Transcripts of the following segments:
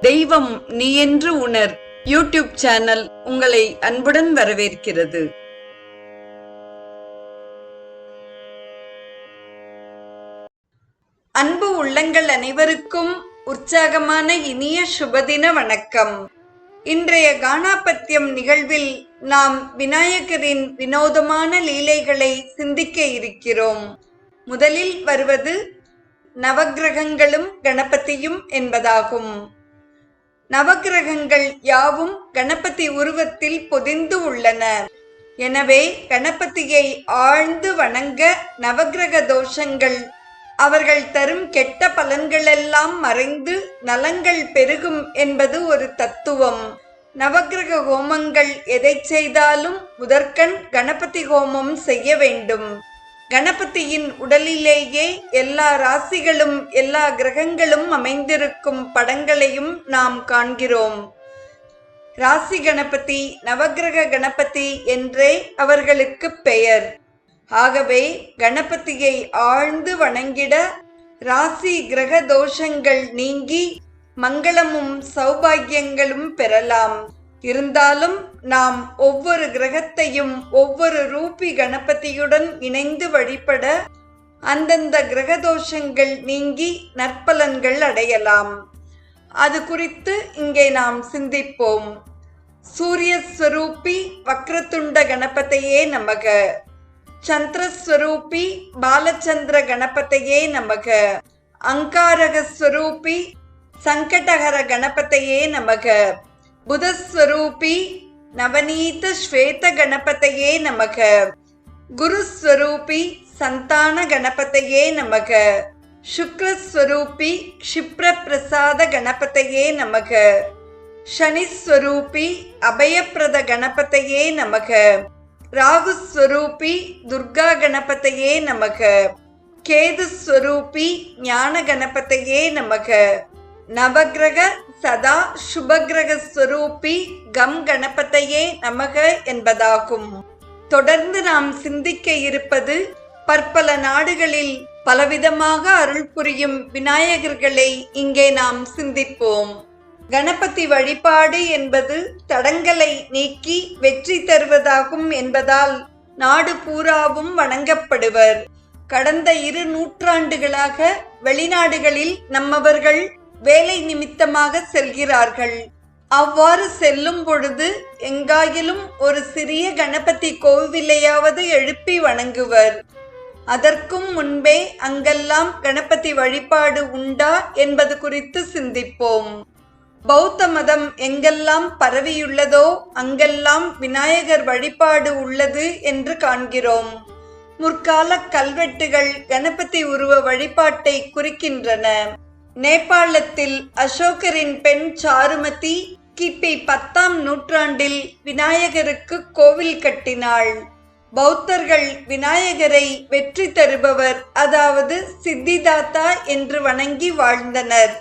தெய்வம் நீ என்று உணர். யூடியூப் சேனல் உங்களை அன்புடன் வரவேற்கிறது. அன்பு உள்ளங்கள் அனைவருக்கும் உற்சாகமான இனிய சுபதின வணக்கம். இன்றைய கானாபத்தியம் நிகழ்வில் நாம் விநாயகரின் வினோதமான லீலைகளை சிந்திக்க இருக்கிறோம். முதலில் வருவது நவக்கிரகங்களும் கணபதியும் என்பதாகும். நவக்கிரகங்கள் யாவும் கணபதி உருவத்தில் பொதிந்து உள்ளன. எனவே கணபதியை ஆழ்ந்து வணங்க நவக்கிரக தோஷங்கள். அவர்கள் தரும் கெட்ட பலன்களெல்லாம் மறைந்து நலங்கள் பெருகும் என்பது ஒரு தத்துவம். நவக்கிரக ஹோமங்கள் எதை செய்தாலும் முதற்கண் கணபதி ஹோமம் செய்ய வேண்டும். கணபதியின் உடலிலேயே எல்லா ராசிகளும் எல்லா கிரகங்களும் அமைந்திருக்கும் படங்களையும் நாம் காண்கிறோம். ராசி கணபதி நவக்கிரக கணபதி என்றே அவர்களுக்கு பெயர். ஆகவே கணபதியை ஆழ்ந்து வணங்கிட ராசி கிரக தோஷங்கள் நீங்கி மங்களமும் சௌபாகியங்களும் பெறலாம். இருந்தாலும் நாம் ஒவ்வொரு கிரகத்தையும் ஒவ்வொரு ரூபி கணபதியுடன் இணைந்து வழிபட அந்தந்த கிரக தோஷங்கள் நீங்கி நற்பலன்கள் அடையலாம். அது குறித்து இங்கே நாம் சிந்திப்போம். சூரியஸ்வரூபி வக்ரதுண்ட கணபதையே நமக. சந்திரஸ்வரூபி பாலச்சந்திர கணபதையே நமக. அங்காரகஸ்வரூபி சங்கடகர கணபதையே நமக. புதஸ்வரூபி நவநீத ஸ்வேத கணபதையே நமக. குருஸ்வரூபி சந்தான கணபதையே நமக. சுக்ரஸ்வரூபி க்ஷிப்ர பிரசாத கணபதையே நமக. சனிஸ்வரூபி அபயப்பிரத கணபதையே நமக. ராகுஸ்வரூபி துர்கா கணபதையே நமக. கேதுஸ்வரூபி ஞான கணபதையே நமக. நவகிரக சதா சுபகிரகஸ்வரூபி கம் கணபதையே நமக என்பதாகும். தொடர்ந்து நாம் சிந்திக்க இருப்பது பற்பல நாடுகளில் பலவிதமாக அருள் புரியும் விநாயகர்களை இங்கே நாம் சிந்திப்போம். கணபதி வழிபாடு என்பது தடங்களை நீக்கி வெற்றி தருவதாகும் என்பதால் நாடு பூராவும் வணங்கப்படுவர். கடந்த இரு நூற்றாண்டுகளாக வெளிநாடுகளில் நம்மவர்கள் வேலை நிமித்தமாக செல்கிறார்கள். அவ்வாறு செல்லும் பொழுது எங்காயிலும் ஒரு சிறிய கணபதி கோவிலையாவது எழுப்பி வணங்குவர். அதற்கும் முன்பே அங்கெல்லாம் கணபதி வழிபாடு உண்டா என்பது குறித்து சிந்திப்போம். பௌத்த மதம் எங்கெல்லாம் பரவியுள்ளதோ அங்கெல்லாம் விநாயகர் வழிபாடு உள்ளது என்று காண்கிறோம். முற்கால கல்வெட்டுகள் கணபதி உருவ வழிபாட்டை குறிக்கின்றன. நேபாளத்தில் அசோகரின் பெண் சாருமதி கிபி பத்தாம் நூற்றாண்டில் விநாயகருக்கு கோவில் கட்டினாள். பௌத்தர்கள் விநாயகரை வெற்றி தருபவர் அதாவது சித்திதாத்தா என்று வணங்கி வாழ்ந்தனர்.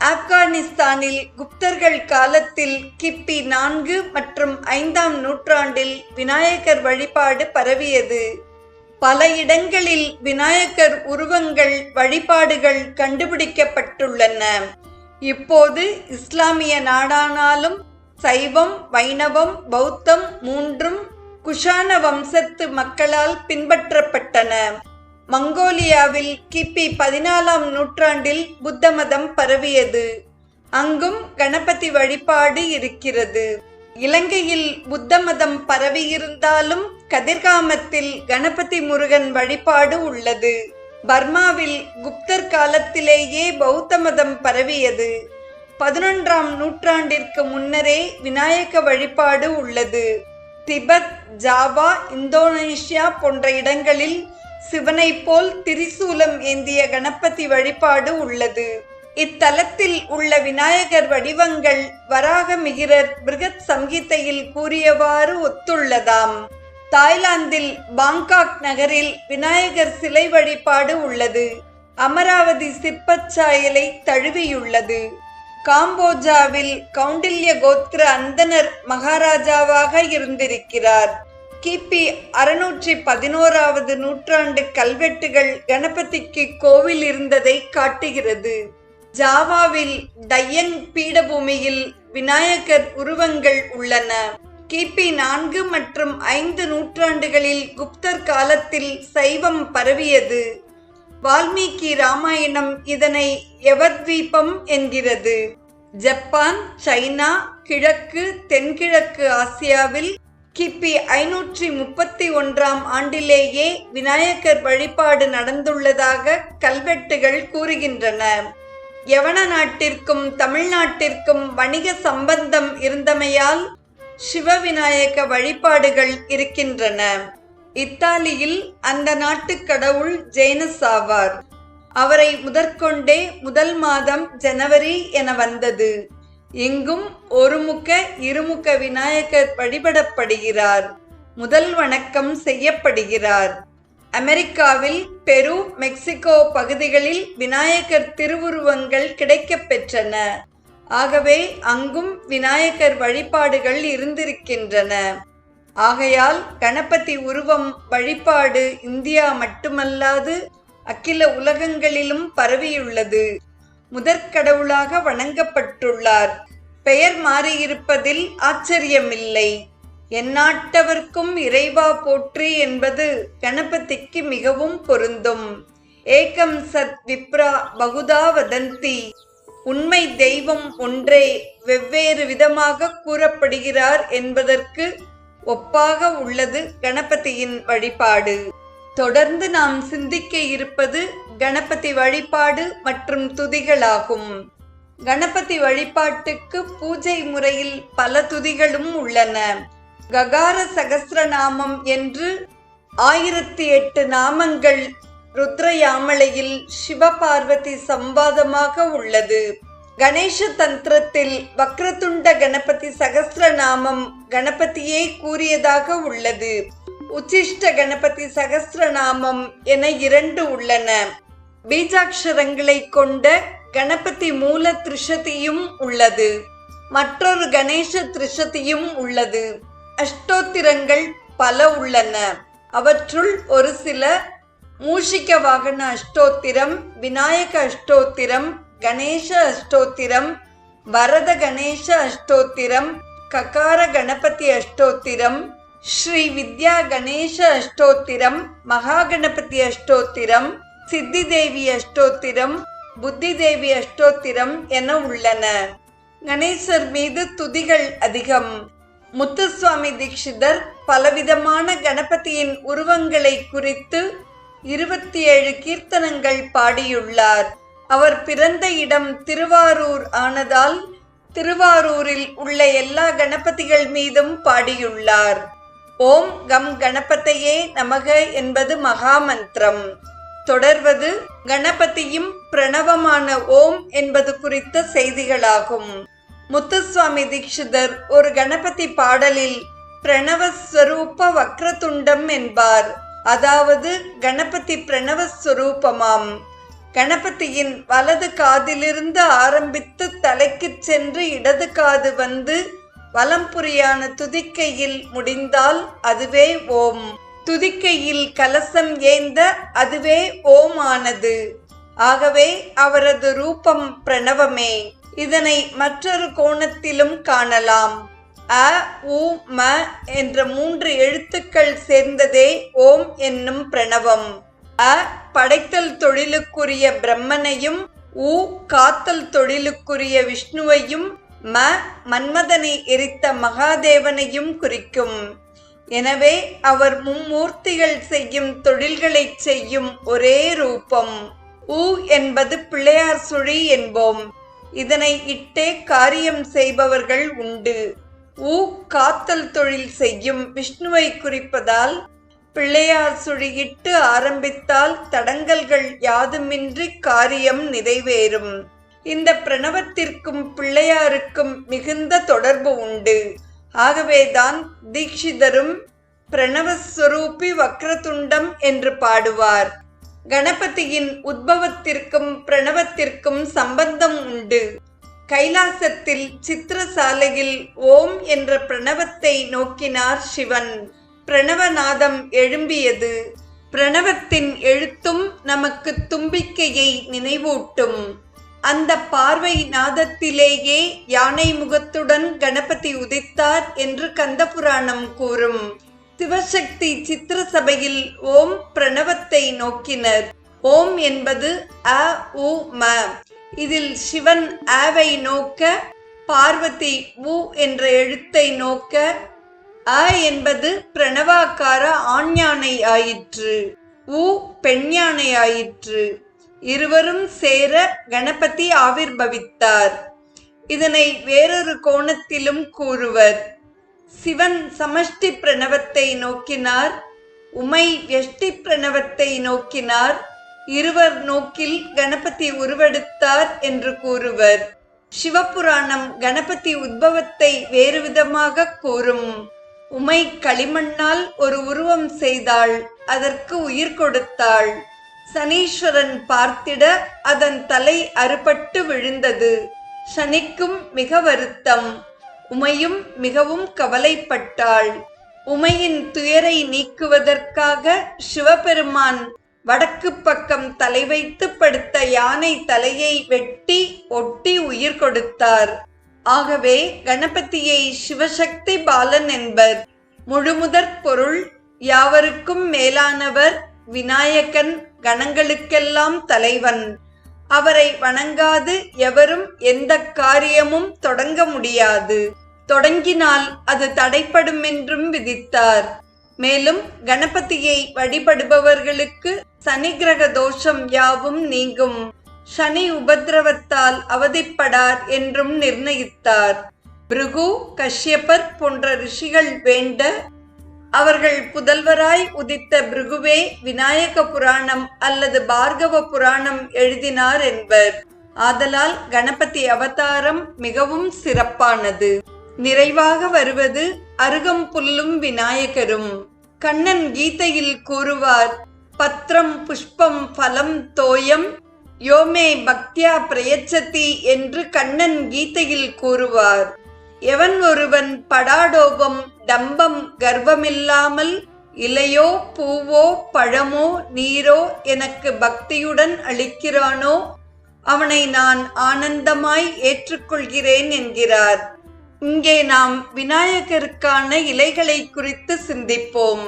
ஆப்கானிஸ்தானில் குப்தர்கள் காலத்தில் கிப்பி நான்கு மற்றும் ஐந்தாம் நூற்றாண்டில் விநாயகர் வழிபாடு பரவியது. பல இடங்களில் விநாயகர் உருவங்கள் வழிபாடுகள் கண்டுபிடிக்கப்பட்டுள்ளன. இப்போது இஸ்லாமிய நாடானாலும் சைவம் வைணவம் பௌத்தம் மூன்றும் குஷான வம்சத்து மக்களால் பின்பற்றப்பட்டன. மங்கோலியாவில் கிபி பதினாலாம் நூற்றாண்டில் புத்த மதம் பரவியது. அங்கும் கணபதி வழிபாடு இருக்கிறது. இலங்கையில் புத்த மதம் பரவியிருந்தாலும் கதிர்காமத்தில் கணபதி முருகன் வழிபாடு உள்ளது. பர்மாவில் குப்தர் காலத்திலேயே பௌத்த மதம் பரவியது. பதினொன்றாம் நூற்றாண்டிற்கு முன்னரே விநாயக வழிபாடு உள்ளது. திபெத் ஜாவா இந்தோனேஷியா போன்ற இடங்களில் சிவனை போல் திரிசூலம் ஏந்திய கணபதி வழிபாடு உள்ளது. இத்தலத்தில் உள்ள விநாயகர் வடிவங்கள் வராகமிகிரர் பிருகத் சங்கீதையில் கூறியவாறு ஒத்துள்ளதாம். தாய்லாந்தில் பாங்காக் நகரில் விநாயகர் சிலை வழிபாடு உள்ளது. அமராவதி சிற்பச்சாயலை தழுவியுள்ளது. காம்போஜாவில் கவுண்டில்ய கோத்திர அந்தனர் மகாராஜாவாக இருந்திருக்கிறார். கிபி அறுநூற்றி பதினோராவது நூற்றாண்டு கல்வெட்டுகள் கணபதிக்கு கோவில் இருந்ததை காட்டுகிறது. ஜாவாவில் டையங் பீடபூமியில் விநாயகர் உருவங்கள் உள்ளன. கிபி நான்கு மற்றும் ஐந்து நூற்றாண்டுகளில் குப்தர் காலத்தில் சைவம் பரவியது. வால்மீகி ராமாயணம் இதனை எவர்தீபம் என்கிறது. ஜப்பான் சைனா கிழக்கு தென்கிழக்கு ஆசியாவில் கிபி ஐநூற்றி முப்பத்தி ஒன்றாம் ஆண்டிலேயே விநாயகர் வழிபாடு நடந்துள்ளதாக கல்வெட்டுகள் கூறுகின்றன. யவன நாட்டிற்கும் தமிழ்நாட்டிற்கும் வணிக சம்பந்தம் இருந்தமையால் சிவவிநாயக வழிபாடுகள் இருக்கின்றன. இத்தாலியில் அந்த நாட்டு கடவுள் ஜெயினஸ் ஆவார். அவரை முதற்கொண்டே முதல் மாதம் ஜனவரி என வந்தது. இங்கும் ஒருமுக இருமுக விநாயகர் வழிபடப்படுகிறார். முதல் வணக்கம் செய்யப்படுகிறார். அமெரிக்காவில் பெரு மெக்சிகோ பகுதிகளில் விநாயகர் திருவுருவங்கள் கிடைக்கப் பெற்றன. ஆகவே அங்கும் விநாயகர் வழிபாடுகள் இருந்திருக்கின்றன. ஆகையால் கணபதி உருவம் வழிபாடு இந்தியா மட்டுமல்லாது அகில உலகங்களிலும் பரவியுள்ளது. முதற்கடவுளாக வணங்கப்பட்டுள்ளார். பெயர் மாறியிருப்பதில் ஆச்சரியமில்லை. எந்நாட்டவர்க்கும் இறைவா போற்றி என்பது கணபதிக்கு மிகவும் பொருந்தும். ஏகம் சத் விப்ரா பகுதா வதந்தி. உண்மை தெய்வம் ஒன்றே வெவ்வேறு விதமாக கூறப்படுகிறார் என்பதற்கு ஒப்பாக உள்ளது கணபதியின் வழிபாடு. தொடர்ந்து நாம் சிந்திக்க இருப்பது கணபதி வழிபாடு மற்றும் துதிகளாகும். கணபதி வழிபாட்டுக்கு பூஜை முறையில் பல துதிகளும் உள்ளன. ககார சகசிரநாமம் என்று ஆயிரத்தி எட்டு நாமங்கள் ருத்ரயாமலையில் சிவபார்வதி சம்பாதமாக உள்ளது. கணேச தந்திரத்தில் வக்ரதுண்ட கணபதி சகசிரநாமம் கணபதியே கூறியதாக உள்ளது. உச்சிஷ்ட கணபதி சகசிரநாமம் என இரண்டு உள்ளன. பீஜாட்சரங்களை கொண்ட கணபதி மூல திருஷதியும் உள்ளது. மற்றொரு கணேச திருஷதியும் உள்ளது. அஷ்டோத்திரங்கள் பல உள்ளன. அவற்றுள் ஒரு சில மூஷிக வாகன அஷ்டோத்திரம் விநாயக அஷ்டோத்திரம் கணேச அஷ்டோத்திரம் வரத கணேச அஷ்டோத்திரம் ககார கணபதி அஷ்டோத்திரம் ஸ்ரீ வித்யா கணேச அஷ்டோத்திரம் மகா கணபதி அஷ்டோத்திரம் சித்தி தேவி அஷ்டோத்திரம் புத்தி தேவி அஷ்டோத்திரம் என உள்ளன. கணேசர் மீது துதிகள் அதிகம். முத்துசுவாமி தீட்சிதர் பலவிதமான கணபதியின் உருவங்களை குறித்து இருபத்தி ஏழு கீர்த்தனங்கள் பாடியுள்ளார். அவர் பிறந்த இடம் திருவாரூர் ஆனதால் திருவாரூரில் உள்ள எல்லா கணபதிகள் மீதும் பாடியுள்ளார். ஓம் கம் கணபதையே நமக என்பது மகாமந்திரம். தொடர்வது கணபதியும் பிரணவமான ஓம் என்பது குறித்த செய்திகளாகும். முத்துசுவாமி தீட்சிதர் ஒரு கணபதி பாடலில் பிரணவஸ்வரூப வக்ரதுண்டம் என்பார். அதாவது கணபதி பிரணவஸ்வரூபமாம் கணபதியின் வலது காதிலிருந்து ஆரம்பித்து தலைக்கு சென்று இடது காது வந்து வலம்புரியான துதிக்கையில் முடிந்தால் அதுவே ஓம். துதிக்கையில் கலசம் ஏந்த அதுவே ஓம் ஆனது ஆகவே அவரது ரூபம் பிரணவமே. இதனை மற்றொரு கோணத்திலும் காணலாம். அ உ ம என்ற மூன்று எழுத்துக்கள் சேர்ந்ததே ஓம் என்னும் பிரணவம். அ படைத்தல் தொழிலுக்குரிய பிரம்மனையும் உ காத்தல் தொழிலுக்குரிய விஷ்ணுவையும் ம மன்மதனை எரித்த மகாதேவனையும் குறிக்கும். எனவே அவர் மும்மூர்த்திகள் செய்யும் தொழில்களை செய்யும் ஒரே ரூபம். உ என்பது பிள்ளையார் சுழி என்போம். இதனை இட்டே காரியம் செய்பவர்கள் உண்டு. ஊ காத்தல் தொழில் செய்யும் விஷ்ணுவை குறிப்பதால் பிள்ளையார் சுழியிட்டு ஆரம்பித்தால் தடங்கல்கள் யாதுமின்றி காரியம் நிறைவேறும். இந்த பிரணவத்திற்கும் பிள்ளையாருக்கும் மிகுந்த தொடர்பு உண்டு. ஆகவேதான் தீட்சிதரும் பிரணவஸ்வரூபி வக்ரதுண்டம் என்று பாடுவார். கணபதியின் உத்பவத்திற்கும் பிரணவத்திற்கும் சம்பந்தம் உண்டு. கைலாசத்தில் சித்திரசாலையில் ஓம் என்ற பிரணவத்தை நோக்கினார் சிவன். பிரணவநாதம் எழும்பியது. பிரணவத்தின் எழுத்தும் நமக்கு தும்பிக்கையை நினைவூட்டும். அந்த பார்வை நாதத்திலேயே யானை முகத்துடன் கணபதி உதித்தார் என்று கந்தபுராணம் கூறும். சிவசக்தி சித்திர சபையில் ஓம் பிரணவத்தை நோக்கினர். ஓம் என்பது அ உ ம. இதில் சிவன் ஆவை நோக்க பார்வதி உ என்ற எழுத்தை நோக்க அ என்பது பிரணவாக்கார ஆண்யானை ஆயிற்று உ பெண்யானை ஆயிற்று. இருவரும் சேர கணபதி ஆவிர்பவித்தார். இதனை வேறொரு கோணத்திலும் கூறுவர். சிவன் சமஷ்டி பிரணவத்தை நோக்கினார் உமை வெஷ்டி பிரணவத்தை நோக்கினார் இருவர் நோக்கில் கணபதி உருவெடுத்தார் என்று கூறுவர். சிவபுராணம் கணபதி உத்பவத்தை வேறு விதமாக கூறும். உமை களிமண்ணால் ஒரு உருவம் செய்தாள் அதற்கு உயிர் கொடுத்தாள். சனீஸ்வரன் பார்த்திட அதன் தலை அறுபட்டு விழுந்தது. சனிக்கும் மிக வருத்தம். உமையும் மிகவும் கவலைப்பட்டாள். உமையின் துயரை நீக்குவதற்காக சிவபெருமான் வடக்கு பக்கம் தலை வைத்து படுத்த யானை தலையை வெட்டி ஒட்டி உயிர் கொடுத்தார். ஆகவே கணபதியை சிவசக்தி பாலன் என்பர். முழுமுதற் பொருள் யாவருக்கும் மேலானவர் விநாயகன் கணங்களுக்கெல்லாம் தலைவன். அவரை வணங்காது எவரும் எந்த காரியமும் தொடங்க முடியாது. தொடங்கினால் அது தடைப்படும் என்றும் விதித்தார். மேலும் கணபதியை வழிபடுபவர்களுக்கு சனி கிரக தோஷம் யாவும் நீங்கும். சனி உபதிரவத்தால் அவதிப்படார் என்றும் நிர்ணயித்தார். பிருகு கஷ்யபர் போன்ற ரிஷிகள் வேண்ட அவர்கள் புதல்வராய் உதித்த பிருகுவே விநாயக புராணம் அல்லது பார்கவ புராணம் எழுதினார் என்பர். ஆதலால் கணபதி அவதாரம் மிகவும் சிறப்பானது. நிறைவாக வருவது அருகம் புல்லும் விநாயகரும். கண்ணன் கீதையில் கூறுவார் பத்ரம் புஷ்பம் பலம் தோயம் யோமே பக்தியா பிரயச்சதி என்று கண்ணன் கீதையில் கூறுவார். எவன் ஒருவன் படாடோபம் டம்பம் கர்வமில்லாமல் இலையோ பூவோ பழமோ நீரோ எனக்கு பக்தியுடன் அளிக்கிறானோ அவனை நான் ஆனந்தமாய் ஏற்றுக்கொள்கிறேன் என்கிறார். இங்கே நாம் விநாயகருக்கான இலைகளை குறித்து சிந்திப்போம்.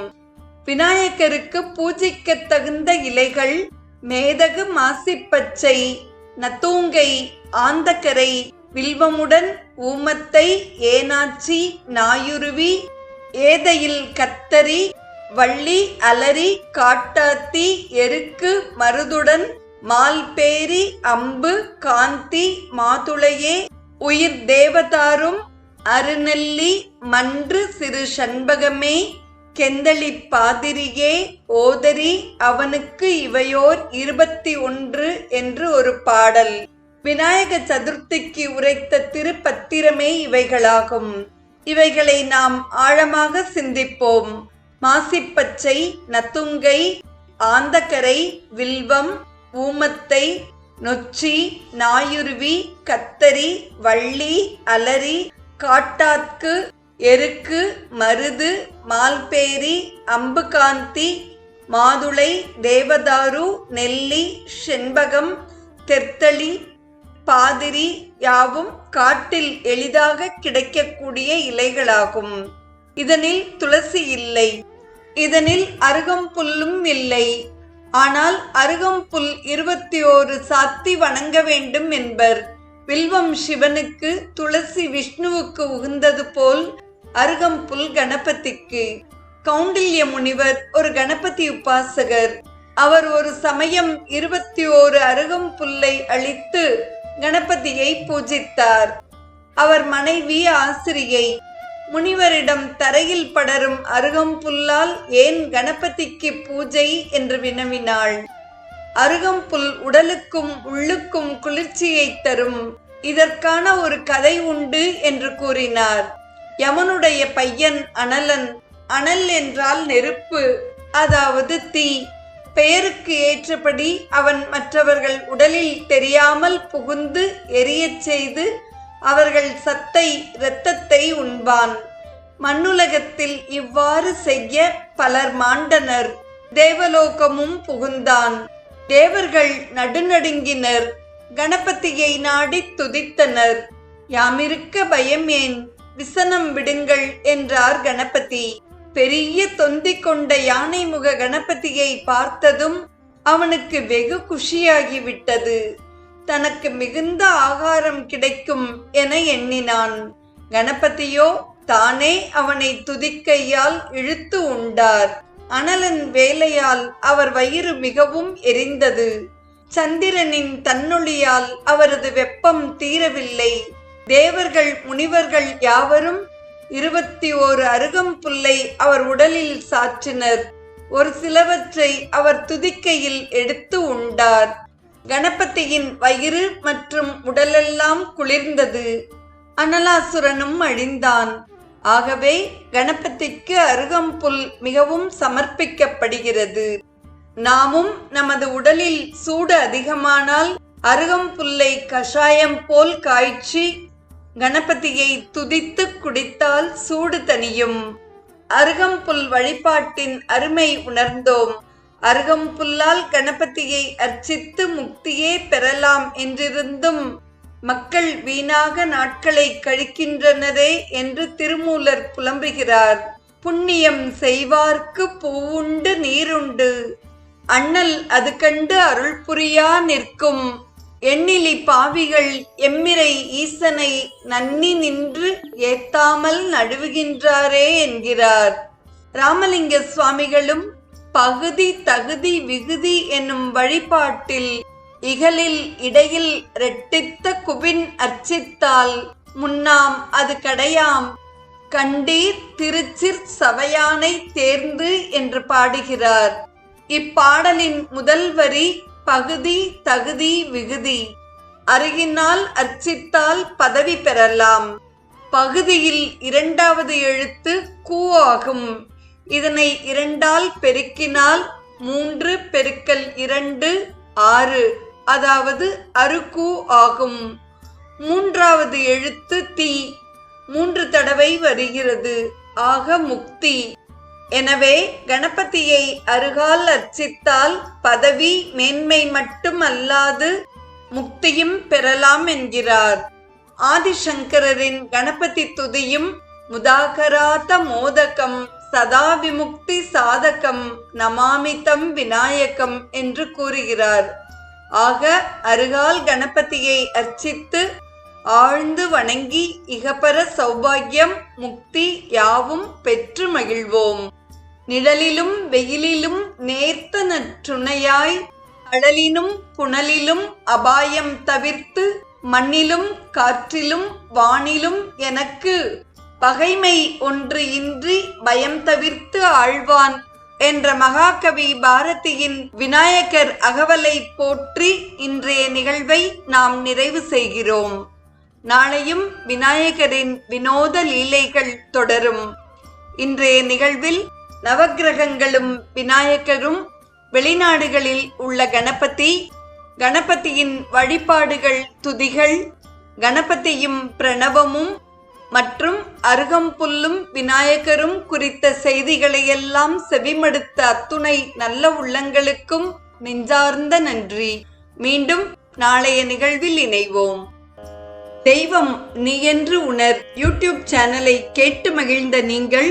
விநாயகருக்கு பூஜிக்க தகுந்த இலைகள் மேதகு மாசிப்பச்சை நத்தூங்கை ஆந்தக்கரை வில்வமுடன் ஊமத்தை ஏனாச்சி நாயுருவி ஏதையில் கத்தரி வள்ளி அலரி காட்டாத்தி எருக்கு மருதுடன் மால்பேரி அம்பு காந்தி மாதுளையே உயிர் தேவதாரும் அருநெல்லி மன்று சிறு சண்பகமே கெந்தளி பாதிரியே ஓதரி அவனுக்கு இவையோர் இருபத்தி ஒன்று என்று ஒரு பாடல். விநாயக சதுர்த்திக்கு உரைத்த திருப்பத்திரமே இவைகளாகும். இவைகளை நாம் ஆழமாக சிந்திப்போம். மாசிப்பச்சை நத்துங்கை ஆந்தக்கரை வில்வம் ஊமத்தை நொச்சி நாயுருவி கத்தரி வள்ளி அலரி காட்டாத்கு எருக்கு மருது மால்பேரி அம்புகாந்தி மாதுளை தேவதாரு நெல்லி செண்பகம் தெர்த்தளி பாதிரி யாவும் காட்டில் எளிதாக கிடைக்கக்கூடிய இலைகளாகும். இதனில் துளசி இல்லை. இதனில் அருகம்புல்லும் இல்லை. ஆனால் அருகம்புல் இருபத்தி ஓரு சாத்தி வணங்க வேண்டும் என்பர். வில்வம் சிவனுக்கு துளசி விஷ்ணுவுக்கு உகந்தது போல் அருகம்புல் கணபதிக்கு. கௌண்டில்ய முனிவர் ஒரு கணபதி உபாசகர். அவர் ஒரு சமயம் இருபத்தி ஓரு அருகம்புல்லை அளித்து கணபதியை பூஜித்தார். அவர் மனைவி ஆசிரியை. முனிவரிடம் தரையில் படரும் அருகம்புல்லால் ஏன் கணபதிக்கு பூஜை என்று வினவினாள். அருகம்புல் உடலுக்கும் உள்ளுக்கும் குளிர்ச்சியை தரும். இதற்கான ஒரு கதை உண்டு என்று கூறினார். யமனுடைய பையன் அனலன். அனல் என்றால் நெருப்பு. அதாவது தீ. பெயருக்கு ஏற்றபடி அவன் மற்றவர்கள் உடலில் தெரியாமல் புகுந்து எரியச் செய்து அவர்கள் சத்தை இரத்தத்தை உண்பான். மண்ணுலகத்தில் இவ்வாறு செய்ய பலர் மாண்டனர். தேவலோகமும் புகுந்தான். தேவர்கள் நடுநடுங்கினர். கணபதியை நாடித் துதித்தனர். யாமிருக்க பயம் ஏன்? விசனம் விடுங்கள் என்றார் கணபதி. பெரிய தொந்தி கொண்ட யானை முக கணபதியை பார்த்ததும் அவனுக்கு வெகு குஷியாகிவிட்டது. தனக்கு மிகுந்த ஆகாரம் கிடைக்கும் என எண்ணினான். கணபதியோ தானே அவனை துதிக்கையால் இழுத்து உண்டார். அனலன் வேலையால் அவர் வயிறு மிகவும் எரிந்தது. சந்திரனின் தன்னொளியால் அவரது வெப்பம் தீரவில்லை. தேவர்கள் முனிவர்கள் யாவரும் இருபத்தி ஓரு அருகம்புல்லை அவர் உடலில் சாற்றினர். ஒரு சிலவற்றை அவர் துதிக்கையில் எடுத்து உண்டார். கணபதியின் வயிறு மற்றும் உடலெல்லாம் குளிர்ந்தது. அனலாசுரனும் அழிந்தான். ஆகவே கணபதிக்கு அருகம்புல் மிகவும் சமர்ப்பிக்கப்படுகிறது. நாமும் நமது உடலில் சூடு அதிகமானால் அருகம்புல்லை கஷாயம் போல் காய்ச்சி கணபதியை துதித்து குடித்தால் சூடு தனியும் அருகம்புல் வழிபாட்டின் அருமை உணர்ந்தோம். அருகம்புல்லால் கணபதியை அர்ச்சித்து முக்தியே பெறலாம் என்றிருந்தும் மக்கள் வீணாக நாட்களை கழிக்கின்றனரே என்று திருமூலர் புலம்புகிறார். புண்ணியம் செய்வார்க்கு பூவுண்டு நீருண்டு. அண்ணல் அது கண்டு அருள் புரியா நிற்கும். எண்ணிலி பாவிகள் எம்மிரை ஈசனை நன்னி நின்று ஏத்தாமல் நடுவுகின்றாரே என்கிறார். ராமலிங்க சுவாமிகளும் பகுதி தகுதி விகுதி என்னும் வழிபாட்டில் இகலில் இடையில் ரெட்டித்த குபின் அர்ச்சித்தால் முன்னாம் அது கடையாம். கண்டீர் திருச்சிற் சவையானை தேர்ந்து என்று பாடுகிறார். இப்பாடலின் முதல் வரி பகுதி தகுதி விகுதி. அருகினால் அர்ச்சித்தால் பதவி பெறலாம். பகுதியில் இரண்டாவது எழுத்து கூ ஆகும். இதனை இரண்டால் பெருக்கினால் மூன்று பெருக்கல் இரண்டு ஆறு அதாவது அருகு ஆகும். மூன்றாவது எழுத்து தீ மூன்று தடவை வருகிறது. ஆக முக்தி. எனவே கணபதியை அருகால் அர்ச்சித்தால் பதவி மேன்மை மட்டும் அல்லாது முக்தியும் பெறலாம் என்கிறார். ஆதிசங்கரின் கணபதி துதியும் முதாகராத மோதகம் சதா விமுக்தி சாதகம் நமாமிதம் விநாயகம் என்று கூறுகிறார். ஆக அருகால் கணபதியை அர்ச்சித்து ஆழ்ந்து வணங்கி இகபர சௌபாகியம் முக்தி யாவும் பெற்று மகிழ்வோம். நிழலிலும் வெயிலிலும் நேர்த்த நற்றுணையாய் கடலினும் புனலிலும் அபாயம் தவிர்த்து மண்ணிலும் காற்றிலும் வானிலும் எனக்கு பகைமை ஒன்று இன்றி பயம் தவிர்த்து ஆழ்வான் என்ற மகாகவி பாரதியின் விநாயகர் அகவலை போற்றி இன்றைய நிகழ்வை நாம் நிறைவு செய்கிறோம். நாளையும் விநாயகரின் வினோத லீலைகள் தொடரும். இன்றைய நிகழ்வில் நவக்கிரகங்களும் விநாயகரும் வெளிநாடுகளில் உள்ள கணபதி கணபதியின் வழிபாடுகள் துதிகள் கணபதியும் பிரணவமும் மற்றும் அருகம்புல்லும் விநாயகரும் குறித்த செய்திகளையெல்லாம் செவிமடுத்த அத்துணை நல்ல உள்ளங்களுக்கும் நெஞ்சார்ந்த நன்றி. மீண்டும் நாளைய நிகழ்வில் இணைவோம். தெய்வம் நீ என்று உணர் யூடியூப் சேனலை கேட்டு மகிழ்ந்த நீங்கள்